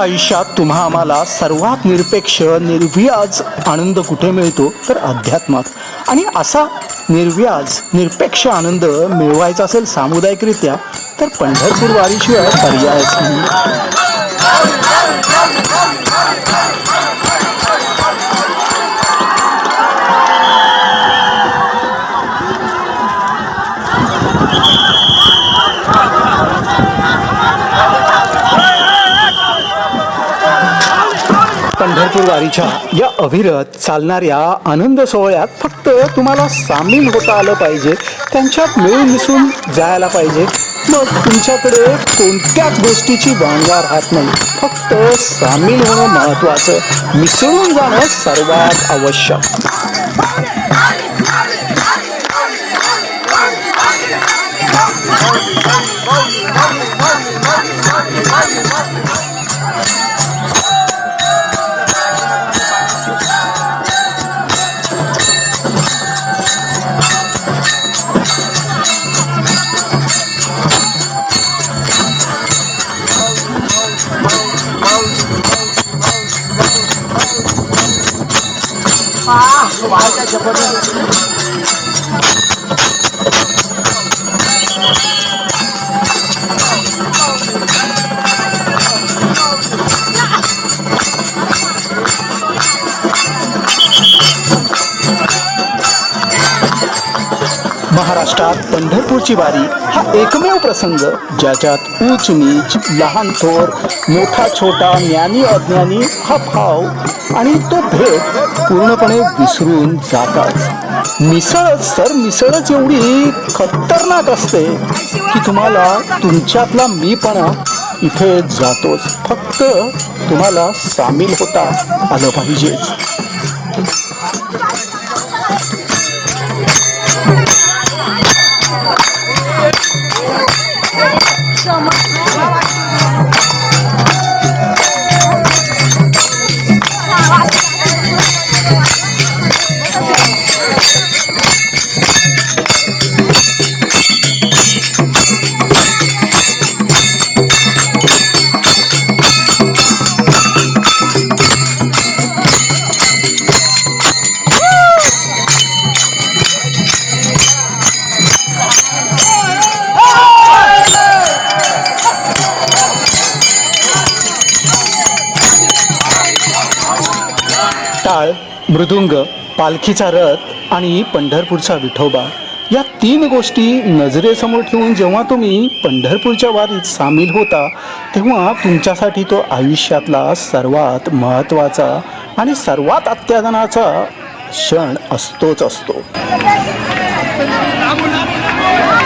आयुष्यात तुम्हा आम्हाला सर्वात निरपेक्ष निर्व्याज आनंद कुठे मिळतो? तर अध्यात्मात. आणि असा निर्व्याज निरपेक्ष आनंद मिळवायचा असेल सामुदायिकरित्या तर पंढरपूर वारीशिवाय पर्यायच नाही. पंढरपूर वारीच्या या अविरत चालणाऱ्या आनंद सोहळ्यात फक्त तुम्हाला सामील होता आलं पाहिजे. त्यांच्यात मिळून मिसळून जायला पाहिजे. मग तुमच्याकडे कोणत्याच गोष्टीची वाणवा राहत नाही. फक्त सामील होणं महत्वाचं मिसळून जाणं सर्वात आवश्यक. வாழ்க்கை महाराष्ट्रात पंढरपूरची वारी हा एकमेव प्रसंग ज्याच्यात ऊच नीच लहान थोर मोठा छोटा ज्ञानी अज्ञानी हा भाव आणि तो भेद पूर्णपणे विसरून जातात. मिसळच सर मिसळच एवढी खतरनाक असते की तुम्हाला तुमच्यातला मीपणा इथे जातोच. फक्त तुम्हाला सामील होता आलं पाहिजेच. टाळ मृदुंग पालखीचा रथ आणि पंढरपूरचा विठोबा. या तीन गोष्टी नजरेसमोर ठेवून जेव्हा तुम्ही पंढरपूरच्या वारीत सामील होता तेव्हा तुमच्यासाठी तो आयुष्यातला सर्वात महत्त्वाचा आणि सर्वात अत्यादनाचा क्षण असतोच असतो. 네.